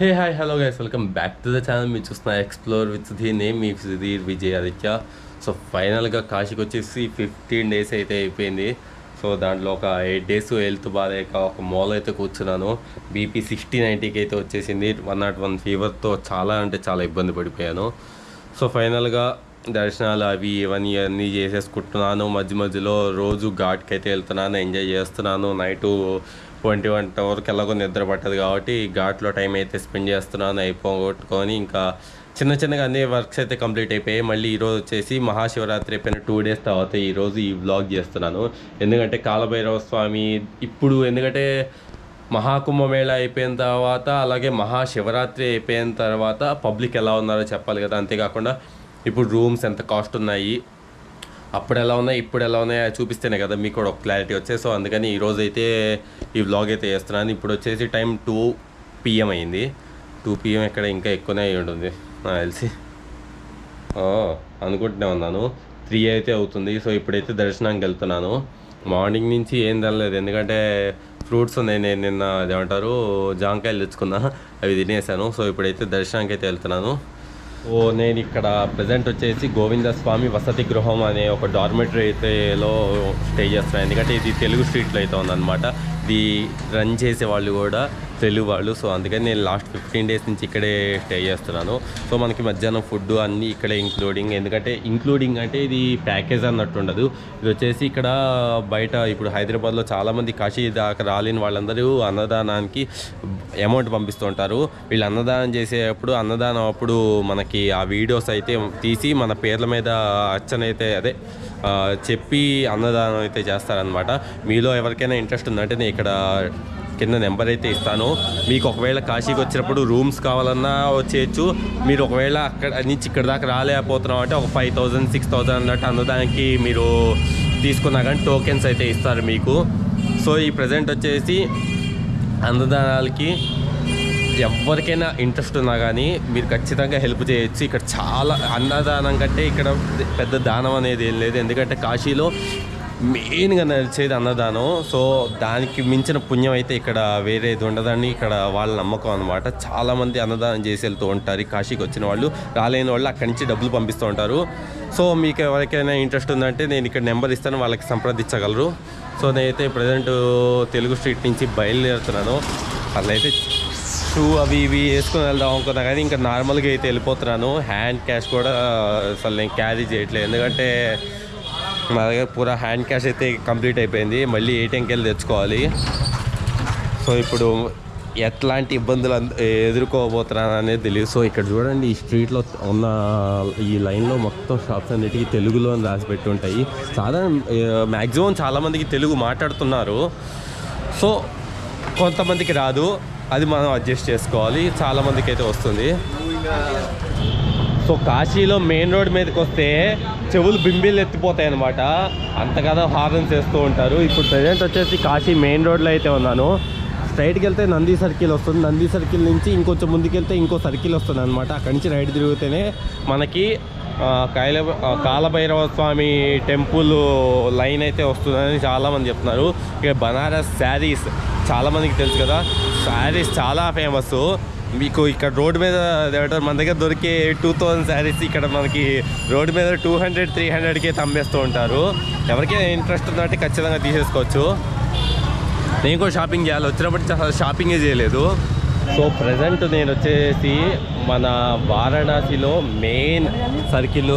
Hey hi hello guys welcome back to the channel మీరు చూస్తున్న explore with the name. మీ Sudheer Vijay Aditya. So ఫైనల్గా కాశీకి వచ్చేసి ఫిఫ్టీన్ డేస్ అయితే అయిపోయింది. సో దాంట్లో ఒక ఎయిట్ డేస్ హెల్త్ బాగాలేక ఒక మాల్ అయితే కూర్చున్నాను. బీపీ సిక్స్టీ నైంటీకి అయితే వచ్చేసింది. వన్ నాట్ వన్ ఫీవర్తో చాలా అంటే చాలా ఇబ్బంది పడిపోయాను. సో ఫైనల్గా దర్శనాలు అవి ఇవన్నీ అన్నీ చేసేసుకుంటున్నాను. మధ్య మధ్యలో రోజు ఘాట్కి అయితే వెళ్తున్నాను. ఎంజాయ్ చేస్తున్నాను. నైటు ట్వంటీ వన్ వరకు ఎలాగో నిద్ర పట్టదు కాబట్టి ఘాట్లో టైం అయితే స్పెండ్ చేస్తున్నాను అయిపోగొట్టుకొని ఇంకా చిన్న చిన్నగా అన్ని వర్క్స్ అయితే కంప్లీట్ అయిపోయాయి. మళ్ళీ ఈరోజు వచ్చేసి మహాశివరాత్రి అయిపోయిన టూ డేస్ తర్వాత ఈరోజు ఈ వ్లాగ్ చేస్తున్నాను. ఎందుకంటే కాలభైరవ స్వామి ఇప్పుడు ఎందుకంటే మహాకుంభమేళ అయిపోయిన తర్వాత అలాగే మహాశివరాత్రి అయిపోయిన తర్వాత పబ్లిక్ ఎలా ఉన్నారో చెప్పాలి కదా. అంతేకాకుండా ఇప్పుడు రూమ్స్ ఎంత కాస్ట్ ఉన్నాయి అప్పుడు ఎలా ఉన్నాయి ఇప్పుడు ఎలా ఉన్నాయి అది చూపిస్తేనే కదా మీకు కూడా ఒక క్లారిటీ వచ్చే సో అందుకని ఈరోజు అయితే ఈ వ్లాగ్ అయితే చేస్తున్నాను. ఇప్పుడు వచ్చేసి టైం టూ పిఎం అయింది. టూ పిఎం ఇక్కడ ఇంకా ఎక్కువనే అయి ఉంటుంది నాకు తెలిసి. అనుకుంటూనే ఉన్నాను. త్రీ అయితే అవుతుంది. సో ఇప్పుడైతే దర్శనానికి వెళ్తున్నాను. మార్నింగ్ నుంచి ఏం తినలేదు. ఎందుకంటే ఫ్రూట్స్ ఉన్నాయి నేను నిన్న అదేమంటారు జాంకాయలు తెచ్చుకున్నా అవి తినేసాను. సో ఇప్పుడైతే దర్శనానికి అయితే వెళ్తున్నాను. ఓ నేను ఇక్కడ ప్రజెంట్ వచ్చేసి గోవింద స్వామి వసతి గృహం అనే ఒక డార్మెటరీ అయితేలో స్టే చేస్తున్నాను ఎందుకంటే ఇది తెలుగు స్ట్రీట్లో అయితే ఉందన్నమాట. ఇది రన్ చేసే వాళ్ళు కూడా తెలుగు వాళ్ళు సో అందుకని నేను లాస్ట్ ఫిఫ్టీన్ డేస్ నుంచి ఇక్కడే స్టే చేస్తున్నాను. సో మనకి మధ్యాహ్నం ఫుడ్ అన్నీ ఇక్కడే ఇంక్లూడింగ్. ఎందుకంటే ఇంక్లూడింగ్ అంటే ఇది ప్యాకేజ్ అన్నట్టు ఉండదు. ఇది వచ్చేసి ఇక్కడ బయట ఇప్పుడు హైదరాబాద్లో చాలామంది కాశీ దాకా రాలేని వాళ్ళందరూ అన్నదానానికి అమౌంట్ పంపిస్తుంటారు వీళ్ళు అన్నదానం చేసేటప్పుడు అన్నదానం అప్పుడు మనకి ఆ వీడియోస్ అయితే తీసి మన పేర్ల మీద అచ్చనైతే అదే చెప్పి అన్నదానం అయితే చేస్తారనమాట మీలో ఎవరికైనా ఇంట్రెస్ట్ ఉందంటే నేను ఇక్కడ కింద నెంబర్ అయితే ఇస్తాను. మీకు ఒకవేళ కాశీకి వచ్చినప్పుడు రూమ్స్ కావాలన్నా వచ్చేయచ్చు. మీరు ఒకవేళ అక్కడ నుంచి ఇక్కడ దాకా రాలేకపోతున్నాం అంటే ఒక ఫైవ్ థౌజండ్ సిక్స్ థౌజండ్ అన్నట్టు అన్నదానికి మీరు తీసుకున్నా కానీ టోకెన్స్ అయితే ఇస్తారు మీకు. సో ఈ ప్రజెంట్ వచ్చేసి అన్నదానాలకి ఎవరికైనా ఇంట్రెస్ట్ ఉన్నా కానీ మీరు ఖచ్చితంగా హెల్ప్ చేయొచ్చు. ఇక్కడ చాలా అన్నదానం కంటే ఇక్కడ పెద్ద దానం అనేది ఏం లేదు. ఎందుకంటే కాశీలో మెయిన్గా నడిచేది అన్నదానం. సో దానికి మించిన పుణ్యం అయితే ఇక్కడ వేరేది ఉండదని ఇక్కడ వాళ్ళ నమ్మకం అనమాట చాలామంది అన్నదానం చేసి వెళ్తూ ఉంటారు. కాశీకి వచ్చిన వాళ్ళు రాలేని వాళ్ళు అక్కడి నుంచి డబ్బులు పంపిస్తూ ఉంటారు. సో మీకు ఎవరికైనా ఇంట్రెస్ట్ ఉందంటే నేను ఇక్కడ నెంబర్ ఇస్తాను. వాళ్ళకి సంప్రదించగలరు. సో నేనైతే ప్రజెంట్ తెలుగు స్ట్రీట్ నుంచి బయలుదేరుతున్నాను. వాళ్ళైతే షూ అవి ఇవి వేసుకొని వెళ్దాం అనుకున్నా కానీ ఇంకా నార్మల్గా అయితే వెళ్ళిపోతున్నాను. హ్యాండ్ క్యాష్ కూడా అసలు నేను క్యారీ చేయట్లేదు. ఎందుకంటే మా దగ్గర పూరా హ్యాండ్ క్యాష్ అయితే కంప్లీట్ అయిపోయింది. మళ్ళీ ఏటీఎంకి వెళ్ళి తెచ్చుకోవాలి. సో ఇప్పుడు ఎట్లాంటి ఇబ్బందులు అంద- ఎదుర్కోబోతున్నాను అనేది తెలియదు. సో ఇక్కడ చూడండి ఈ స్ట్రీట్లో ఉన్న ఈ లైన్లో మొత్తం షాప్స్ అన్నిటికీ తెలుగులో అని రాసి పెట్టి ఉంటాయి. సాధారణ మ్యాక్సిమం చాలామందికి తెలుగు మాట్లాడుతున్నారు. సో కొంతమందికి రాదు. అది మనం అడ్జస్ట్ చేసుకోవాలి. చాలామందికి అయితే వస్తుంది. సో కాశీలో మెయిన్ రోడ్ మీదకి వస్తే చెవులు బింబీలు ఎత్తిపోతాయి అనమాట అంతకదా హార్న్స్ వేస్తూ ఉంటారు. ఇప్పుడు ప్రజెంట్ వచ్చేసి కాశీ మెయిన్ రోడ్లో అయితే ఉన్నాను. స్ట్రైట్కి వెళ్తే నంది సర్కిల్ వస్తుంది. నంది సర్కిల్ నుంచి ఇంకొంచెం ముందుకెళ్తే ఇంకో సర్కిల్ వస్తుంది అనమాట అక్కడి నుంచి రైట్ తిరిగితేనే మనకి కాయల కాలభైరవ స్వామి టెంపుల్ లైన్ అయితే వస్తుందని చాలామంది చెప్తున్నారు. ఇక బనారస్ శారీస్ చాలామందికి తెలుసు కదా. శారీస్ చాలా ఫేమస్ మీకు ఇక్కడ రోడ్డు మీద ఏమంటారు మన దగ్గర దొరికే టూ థౌజండ్ శారీస్ ఇక్కడ మనకి రోడ్డు మీద టూ హండ్రెడ్ త్రీ హండ్రెడ్కే తమ్మేస్తూ ఉంటారు. ఎవరికైనా ఇంట్రెస్ట్ ఉందంటే ఖచ్చితంగా తీసేసుకోవచ్చు. నేను కూడా షాపింగ్ చేయాలి. వచ్చినప్పటి అసలు షాపింగే చేయలేదు. సో ప్రజెంట్ నేను వచ్చేసి మన వారణాసిలో మెయిన్ సర్కిల్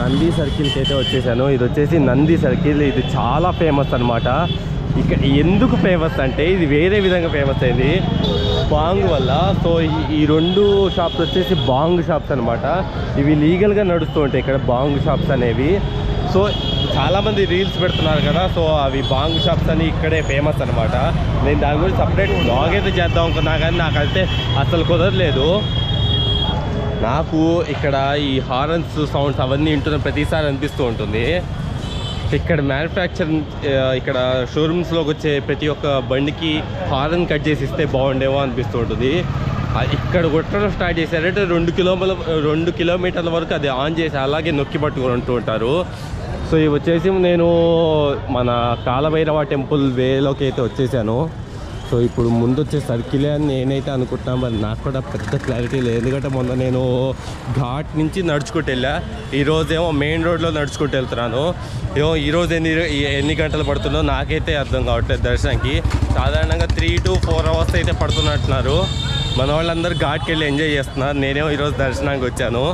నంది సర్కిల్కి అయితే వచ్చేసాను. ఇది వచ్చేసి నంది సర్కిల్ ఇది చాలా ఫేమస్ అనమాట ఇక్కడ ఎందుకు ఫేమస్ అంటే ఇది వేరే విధంగా ఫేమస్ అయింది. బాంగ్ వల్ల సో ఈ- రెండు షాప్స్ వచ్చేసి బాంగ్ షాప్స్ అనమాట ఇవి లీగల్గా నడుస్తూ ఉంటాయి ఇక్కడ బాంగ్ షాప్స్ అనేవి. సో చాలామంది రీల్స్ పెడుతున్నారు కదా సో అవి బాంగ్ షాప్స్ అని ఇక్కడే ఫేమస్ అనమాట నేను దాని గురించి సపరేట్ బ్లాగ్ అయితే చేద్దాం అనుకున్నా కానీ నాకైతే అసలు కుదరలేదు. నాకు ఇక్కడ ఈ హారన్స్ సౌండ్స్ అవన్నీ వింటున్న ప్రతిసారి అనిపిస్తూ ఉంటుంది. ఇక్కడ మ్యానుఫ్యాక్చర్ ఇక్కడ షోరూమ్స్లోకి వచ్చే ప్రతి ఒక్క బండికి హారన్ కట్ చేసి ఇస్తే బాగుండేమో అనిపిస్తూ ఉంటుంది. ఇక్కడ కొట్టడం స్టార్ట్ చేశారంటే రెండు కిలోమీటర్ రెండు కిలోమీటర్ల వరకు అది ఆన్ చేసి అలాగే నొక్కి పట్టుకొని ఉంటూ ఉంటారు. సో ఇవి వచ్చేసి నేను మన కాలభైరవ టెంపుల్ వేలోకి అయితే వచ్చేసాను. సో ఇప్పుడు ముందు వచ్చే సర్కిలే అని నేనైతే అనుకుంటున్నాను మరి నాకు కూడా పెద్ద క్లారిటీ లేదు. ఎందుకంటే మొన్న నేను ఘాట్ నుంచి నడుచుకుంటూ వెళ్ళా ఈరోజేమో మెయిన్ రోడ్లో నడుచుకుంటూ వెళ్తున్నాను. ఏమో ఈరోజు ఎన్ని ఎన్ని గంటలు పడుతుందో నాకైతే అర్థం కావట్లేదు దర్శనానికి. సాధారణంగా త్రీ టు ఫోర్ అవర్స్ అయితే పడుతున్నట్టున్నారు. మన వాళ్ళందరూ ఘాట్కి వెళ్ళి ఎంజాయ్ చేస్తున్నారు. నేనేమో ఈరోజు దర్శనానికి వచ్చాను.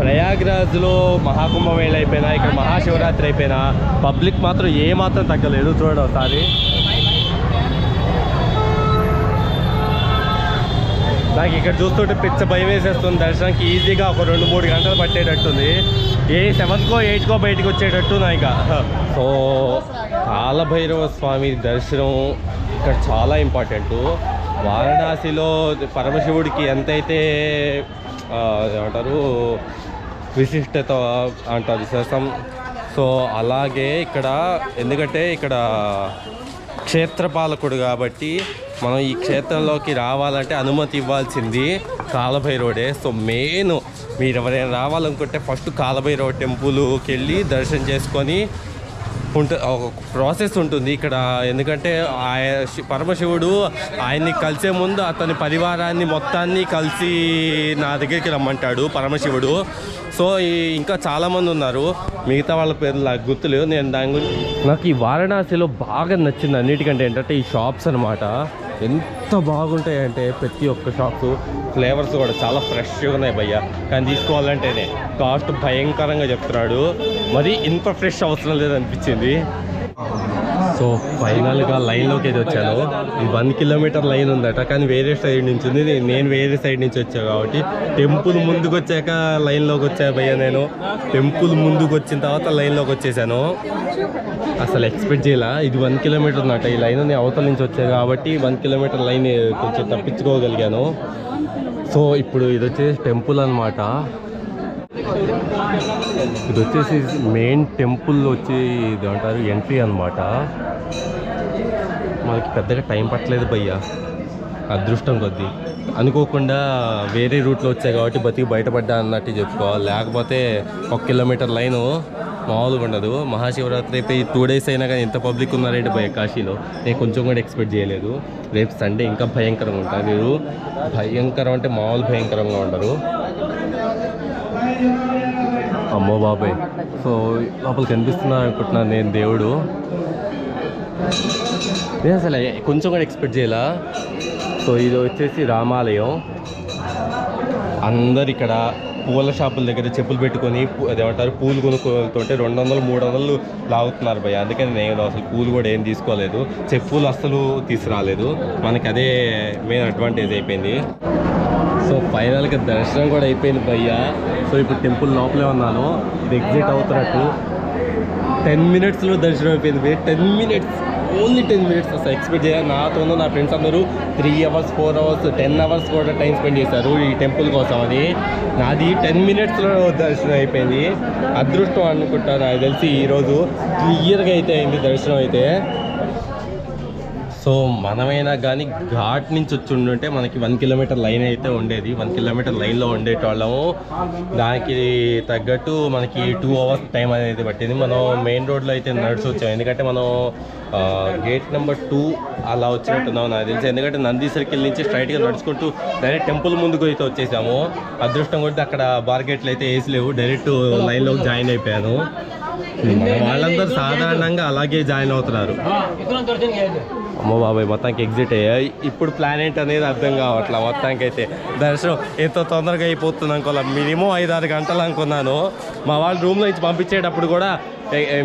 ప్రయాగ్రాజ్లో మహాకుంభమేళ అయిపోయినా ఇక్కడ మహాశివరాత్రి అయిపోయినా పబ్లిక్ మాత్రం ఏ మాత్రం తగ్గలేదు. చూడండి ఒకసారి. నాకు ఇక్కడ చూస్తుంటే పిచ్చ భయం వేసేస్తుంది. దర్శనానికి ఈజీగా ఒక రెండు మూడు గంటలు పట్టేటట్టుంది. ఏ సెవెన్కో ఎయిట్కో బయటకు వచ్చేటట్టు నా ఇక. సో కాలభైరవ స్వామి దర్శనం ఇక్కడ చాలా ఇంపార్టెంట్. వారణాసిలో పరమశివుడికి ఎంతైతే ఏమంటారు విశిష్టత అంటారు విశేషం సో అలాగే ఇక్కడ ఎందుకంటే ఇక్కడ క్షేత్రపాలకుడు కాబట్టి మనం ఈ క్షేత్రంలోకి రావాలంటే అనుమతి ఇవ్వాల్సింది కాలభై రోడే. సో మెయిన్ మీరు ఎవరైనా రావాలనుకుంటే ఫస్ట్ కాలభై రోడ్ టెంపుల్కి వెళ్ళి దర్శనం చేసుకొని ఉంట ఒక ప్రాసెస్ ఉంటుంది. ఇక్కడ ఎందుకంటే ఆయన శి- పరమశివుడు ఆయన్ని కలిసే ముందు అతని పరివారాన్ని మొత్తాన్ని కలిసి నా దగ్గరికి రమ్మంటాడు పరమశివుడు. సో ఇంకా చాలామంది ఉన్నారు. మిగతా వాళ్ళ పేర్లు నాకు గుర్తులేవు నేను దాని గురించి నాకు ఈ వారణాసిలో బాగా నచ్చింది అన్నిటికంటే ఏంటంటే ఈ షాప్స్ అనమాట ఎంత బాగుంటాయంటే ప్రతి ఒక్క షాప్స్ ఫ్లేవర్స్ కూడా చాలా ఫ్రెష్గా ఉన్నాయి భయ్య. కానీ తీసుకోవాలంటేనే కాస్ట్ భయంకరంగా చెప్తున్నాడు. మరి ఇంత ఫ్రెష్ అవసరం లేదనిపించింది. సో ఫైనల్గా లైన్లోకి అయితే వచ్చాను. ఇది వన్ కిలోమీటర్ లైన్ ఉందట కానీ వేరే సైడ్ నుంచి ఉంది. నేను వేరే సైడ్ నుంచి వచ్చా కాబట్టి టెంపుల్ ముందుకు వచ్చాక లైన్లోకి వచ్చా భయ్య నేను. టెంపుల్ ముందుకు వచ్చిన తర్వాత లైన్లోకి వచ్చేసాను. అసలు ఎక్స్పెక్ట్ చేయాల. ఇది వన్ కిలోమీటర్ ఉందట ఈ లైన్ నేను అవతల నుంచి వచ్చాను కాబట్టి వన్ కిలోమీటర్ లైన్ కొంచెం తప్పించుకోగలిగాను. సో ఇప్పుడు ఇది వచ్చేసి టెంపుల్ అనమాట ఇది వచ్చేసి మెయిన్ టెంపుల్ వచ్చి ఇది అంటారు ఎంట్రీ అనమాట మనకి పెద్దగా టైం పట్టలేదు భయ్యా. అదృష్టం కొద్దీ. అనుకోకుండా వేరే రూట్లో వచ్చాయి కాబట్టి బతికి బయటపడ్డా అన్నట్టు చెప్పుకోవాలి. లేకపోతే ఒక కిలోమీటర్ లైను మామూలుగా ఉండదు. మహాశివరాత్రి అయిపోయి టూ డేస్ అయినా కానీ ఎంత పబ్లిక్ ఉన్నారంటే భయ కాశీలో? నేను కొంచెం కూడా ఎక్స్పెక్ట్ చేయలేదు. రేపు సండే ఇంకా భయంకరంగా ఉంటారు మీరు భయంకరం అంటే మామూలు భయంకరంగా ఉండరు. అమ్మో బాబాయ్. సో లోపల కనిపిస్తున్నా అనుకుంటున్నాను నేను దేవుడు. నేను అసలు కొంచెం కూడా ఎక్స్పెక్ట్ చేయాల? సో ఇది వచ్చేసి రామాలయం. అందరు ఇక్కడ పూల షాపుల దగ్గర చెప్పులు పెట్టుకొని అదేమంటారు? పూలు కొనుక్కుంటుంటే రెండు వందలు మూడు వందలు లాగుతున్నారు భయ్య. అందుకని నేను అసలు పూలు కూడా ఏం తీసుకోలేదు. చెప్పులు అస్సలు తీసుకురాలేదు. మనకి అదే మెయిన్ అడ్వాంటేజ్ అయిపోయింది. సో ఫైనల్గా దర్శనం కూడా అయిపోయింది భయ్య. సో ఇప్పుడు టెంపుల్ లోపలే ఉన్నాను. ఇది ఎగ్జిట్ అవుతున్నట్టు. టెన్ మినిట్స్లో దర్శనం అయిపోయింది ten minutes only ten minutes అసలు ఎక్స్పెక్ట్ చేయాలి. నాతో నా ఫ్రెండ్స్ అందరూ three hours four hours ten hours కూడా టైం స్పెండ్ చేశారు ఈ టెంపుల్ కోసం అని. నాది టెన్ మినిట్స్లో దర్శనం అయిపోయింది. అదృష్టం అనుకుంటా నాకు తెలిసి ఈరోజు క్లియర్గా అయితే అయింది దర్శనం అయితే. సో మనమైనా కానీ ఘాట్ నుంచి వచ్చి ఉండుంటే మనకి వన్ కిలోమీటర్ లైన్ అయితే ఉండేది. వన్ కిలోమీటర్ లైన్లో ఉండేటోళ్ళము. దానికి తగ్గట్టు మనకి టూ అవర్స్ టైం అనేది పట్టింది. మనం మెయిన్ రోడ్లో అయితే నడిచి వచ్చాం. ఎందుకంటే మనం గేట్ నెంబర్ టూ అలా వచ్చినట్టున్నాం నాకు తెలిసి. ఎందుకంటే నంది సర్కిల్ నుంచి స్ట్రైట్గా నడుచుకుంటూ డైరెక్ట్ టెంపుల్ ముందుకు అయితే వచ్చేసాము. అదృష్టం కొట్టి అక్కడ బార్గేట్లు అయితే వేసి లేవు డైరెక్ట్ లైన్లోకి జాయిన్ అయిపోయాను. వాళ్ళందరూ సాధారణంగా అలాగే జాయిన్ అవుతున్నారు. అమ్మో బాబాయ్ మొత్తానికి ఎగ్జిట్ అయ్యాయి ఇప్పుడు ప్లాన్ ఏంటి అనేది అర్థం కావట్లా మొత్తానికి అయితే దర్శనం ఎంతో తొందరగా అయిపోతుంది అనుకోలే మినిమం ఐదు ఆరు గంటలు అనుకున్నాను. మా వాళ్ళు రూమ్లో నుంచి పంపించేటప్పుడు కూడా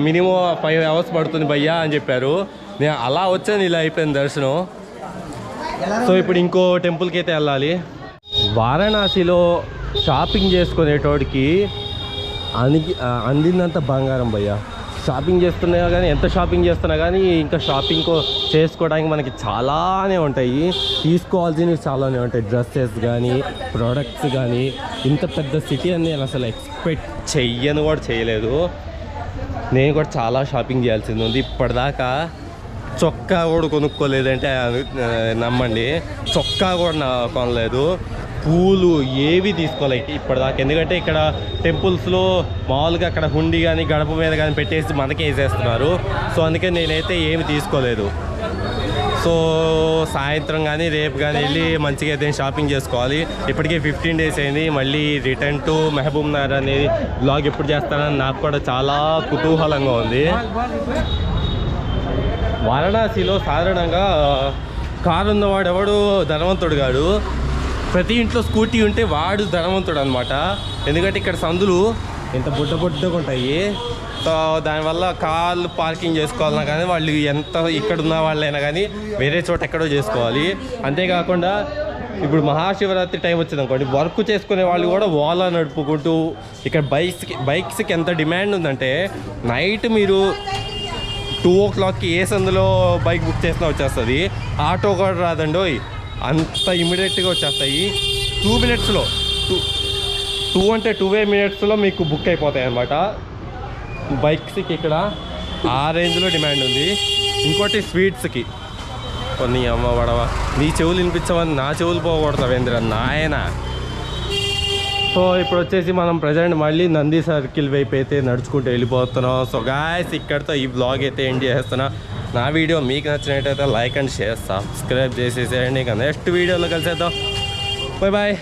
మినిమం ఫైవ్ అవర్స్ పడుతుంది భయ్యా అని చెప్పారు. నేను అలా వచ్చాను ఇలా అయిపోయింది దర్శనం. సో ఇప్పుడు ఇంకో టెంపుల్కి అయితే వెళ్ళాలి. వారణాసిలో షాపింగ్ చేసుకునేటోడికి అనికి అందిందంత బంగారం భయ్య. షాపింగ్ చేస్తున్నా కానీ ఎంత షాపింగ్ చేస్తున్నా కానీ ఇంకా షాపింగ్ కో- చేసుకోవడానికి మనకి చాలానే ఉంటాయి. తీసుకోవాల్సినవి చాలానే ఉంటాయి. డ్రెస్సెస్ కానీ ప్రోడక్ట్స్ కానీ ఇంత పెద్ద సిటీ అని నేను అసలు ఎక్స్పెక్ట్ చెయ్యను కూడా చేయలేదు నేను కూడా చాలా షాపింగ్ చేయాల్సింది ఉంది. ఇప్పటిదాకా చొక్కా కూడా కొనుక్కోలేదంటే నమ్మండి. చొక్కా కూడా నా కొనలేదు. పూలు ఏవి తీసుకోలేదు ఇప్పటిదాకా. ఎందుకంటే ఇక్కడ టెంపుల్స్లో మామూలుగా అక్కడ హుండీ కానీ గడప మీద కానీ పెట్టేసి మనకే వేసేస్తున్నారు. సో అందుకే నేనైతే ఏమి తీసుకోలేదు. సో సాయంత్రం కానీ రేపు కానీ వెళ్ళి మంచిగా అయితే షాపింగ్ చేసుకోవాలి. ఇప్పటికే ఫిఫ్టీన్ డేస్ అయింది. మళ్ళీ రిటర్న్ టు మహబూబ్ నగర్ అనేది బ్లాగ్ ఎప్పుడు చేస్తానని నాకు కూడా చాలా కుతూహలంగా ఉంది. వారణాసిలో సాధారణంగా కారు ఉన్నవాడు ఎవడు ధనవంతుడు కాడు ప్రతి ఇంట్లో స్కూటీ ఉంటే వాడు ధనవంతుడు అనమాట ఎందుకంటే ఇక్కడ సందులు ఎంత బుడ్డ బుడ్డగా ఉంటాయి. సో దానివల్ల కార్లు పార్కింగ్ చేసుకోవాలన్నా కానీ వాళ్ళు ఎంత ఇక్కడ ఉన్న వాళ్ళైనా కానీ వేరే చోట ఎక్కడో చేసుకోవాలి. అంతేకాకుండా ఇప్పుడు మహాశివరాత్రి టైం వచ్చింది అనుకోండి వర్క్ చేసుకునే వాళ్ళు కూడా ఓలా నడుపుకుంటూ ఇక్కడ బైక్స్కి బైక్స్కి ఎంత డిమాండ్ ఉందంటే నైట్ మీరు టూ ఓ క్లాక్కి ఏ సందులో బైక్ బుక్ చేసినా వచ్చేస్తుంది. ఆటో కూడా రాదండి అంత ఇమీడియట్గా వచ్చేస్తాయి. టూ మినిట్స్లో టూ టూ అంటే టూ వే మినిట్స్లో మీకు బుక్ అయిపోతాయి అనమాట బైక్స్కి ఇక్కడ ఆ రేంజ్లో డిమాండ్ ఉంది. ఇంకోటి స్వీట్స్కి కొన్ని అమ్మ వడవ. నీ చెవులు వినిపించవని నా చెవులు పోకూడదు వేంద్ర నాయన? సో ఇప్పుడు వచ్చేసి మనం ప్రజెంట్ మళ్ళీ నంది సర్కిల్ వైపు అయితే నడుచుకుంటూ వెళ్ళిపోతున్నాం. సో గాయస్ ఇక్కడితో ఈ బ్లాగ్ అయితే ఎండ్ చేస్తున్నా నా వీడియో మీకు నచ్చినట్టయితే లైక్ అండ్ షేర్ సబ్స్క్రైబ్ చేసేసేయండి. ఇక నెక్స్ట్ వీడియోలో కలిసేద్దాం. Bye bye